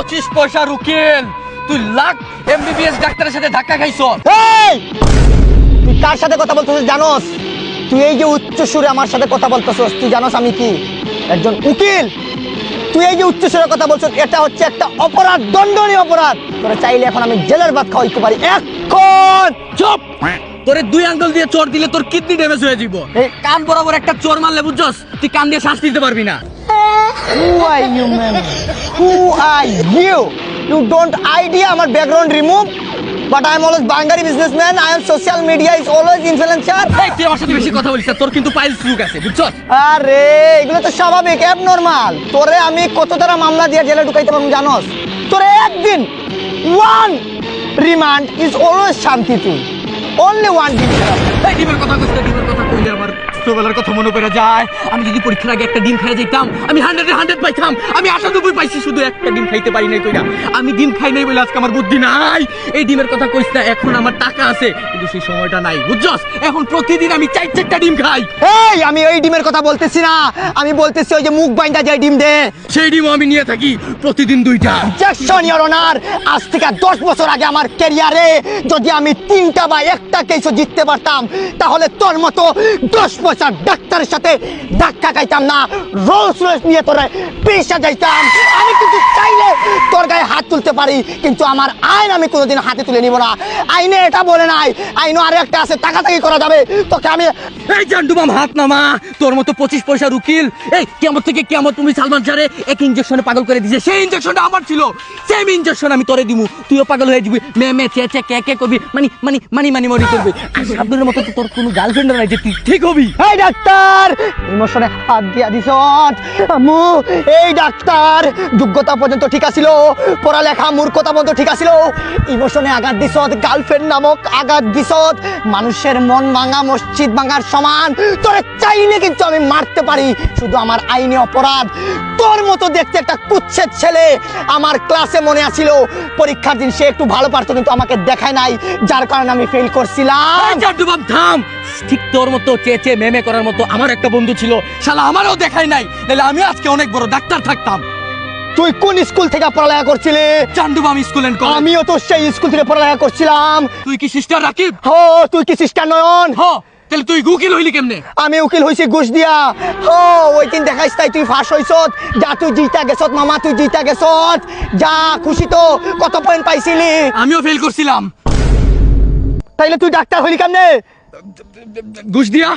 পঁচিশ পয়সা উকিল তুই লাখ এমবিবিএস ডাক্তারের সাথে ধাক্কা খাইছ। তুই কার সাথে কথা বলতেছিস জানোস? তুই এই যে উচ্চ সুরে আমার সাথে কথা বলতেছিস তুই জানোস আমি কি? একজন উকিল। তুই এই যে উচ্চ সুরে কথা বলছিস এটা হচ্ছে একটা অপরাধ দণ্ডনীয় অপরাধ। তোরা চাইলে এখন আমি জেলের ভাত খাওয়াইতে পারি। এখন! চুপ! তোরে দুই আঙ্গুল দিয়ে চোর দিলে তোর কিডনি ড্যামেজ হয়ে যাব এই কান বরাবর একটা চোর মারলে বুঝছস তুই কান দিয়ে শ্বাস দিতে পারবি না। Who are you, man? Who are you? You don't idea আমার background remove But I am always Bangari businessman. I am social media is always influencer. এই তুই আমার সাথে বেশি কথা বলিস না, তোর কিন্তু পাইলস রোগ আছে বুঝছস আরে এগুলো তো স্বাভাবিক অ্যাব নর্মাল তোরে আমি কত তারা মামলা দিয়ে জেলে ঢুকাইতে পারব জানোস তোরে একদিন ওয়ান রিমান্ড ইজ অলওয়েজ শান্তি তুই অনলি ওয়ান দিন এই ডিমের কথা কইছ না, ডিমের কথা কইলে আমার ছোটবেলার কথা মনে পড়ে যায়। আমি যদি পরীক্ষার আগে একটা ডিম খাই যেতাম আমি হান্ড্রেডে হান্ড্রেড পাইতাম। আমি আটানব্বই পাইছি শুধু একটা ডিম খাইতে পারি নাই কইরা। আমি ডিম খাই নাই বলে আজকে আমার বুদ্ধি নাই। এই ডিমের কথা কইছ না এখন আমার টাকা আছে কিন্তু সেই সময়টা নাই। বুঝছস? এখন প্রতিদিন আমি চার চারটা ডিম খাই। এই আমি ওই ডিমের কথা বলতেছি না। আমি বলতেছি ওই যে মুখ বাইন্দা যায় ডিম দে। সেই ডিমও আমি নিয়ে থাকি প্রতিদিন দুইটা। অবজেকশন ইওর অনার আজ থেকে দশ বছর আগে আমার ক্যারিয়ারে যদি আমি তিনটা বা একটা কেসও জিততে পারতাম তাহলে তোর মতো দশ বছর ডাক্তারের সাথে ধাক্কা খাইতাম না রোলস রোলস নিয়ে তোরা পেশা যাইতাম আমি কিন্তু চাইলে তোর গায়ে হাত তুলতে পারি কিন্তু আমার আইন আমি কোনোদিন হাতে তুলে নিব না আইনে এটা বলে নাই আইনও আরও একটা আছে টাকাটাকি করা যাবে তোকে আমি এই জান্ডুবাম হাত নামা তোর মতো পঁচিশ পয়সার উকিল এই কেমন থেকে কেমন তুমি সালমান শাহরে এক ইঞ্জেকশনে পাগল করে দিছে সেই ইঞ্জেকশনটা আমার ছিল সেম ইঞ্জেকশন আমি তোরে দিমু তুইও পাগল হয়ে যাবি মে মে চে চে কে কে করবি মানি মানি মানি মানি মরি করবি আর সাবধানের মতো তোর কোনো গার্লফ্রেন্ড নাই যে তুই ঠিক হবি এই ডাক্তার, ইমোশনে হাত দিয়া এই ডাক্তার যোগ্যতা পর্যন্ত ঠিক আছিল, পড়ালেখা মূর্খতা পর্যন্ত ঠিক আছিল। ইমোশনে আঘাত গার্লফ্রেন্ড নামক আঘাত মানুষের মন ভাঙা, মসজিদ ভাঙার সমান। তোরে চাইলে কিন্তু আমি মারতে পারি, শুধু আমার আইনি অপরাধ। তোর মতো দেখতে একটা কুচ্ছের ছেলে আমার ক্লাসে মনে আছিল, পরীক্ষার দিন সে একটু ভালো পারতো, কিন্তু আমাকে দেখায় নাই, যার কারণে আমি ফেল করছিলাম। ঠিক তোর মতো চেয়ে মেমে করার মতো আমার একটা বন্ধু ছিল। শালা আমারও দেখাই নাই। তাহলে আমি আজকে অনেক বড় ডাক্তার থাকতাম। তুই কোন স্কুল থেকে পড়ালেখা করছিলি? চান্ডুবাম স্কুল এন্ড কলেজ আমিও তো সেই স্কুল থেকে পড়ালেখা করছিলাম। তুই কি সিস্টার রাকিব? হো তুই কি সিস্টার নয়ন? হ তাহলে তুই গুকিল হইলি কেমনে? আমি উকিল হইছি ঘুষ দিয়া। হো ওই দিন দেখাইছ তাই তুই ফাঁস হইছত যা তুই জিতা গেছত মামা তুই জিতা গেছত যা খুশি তো কত পয়েন্ট পাইছিলি? আমিও ফেল করছিলাম। তাইলে তুই ডাক্তার হইলি কেমনে? ঘুষ দিয়া?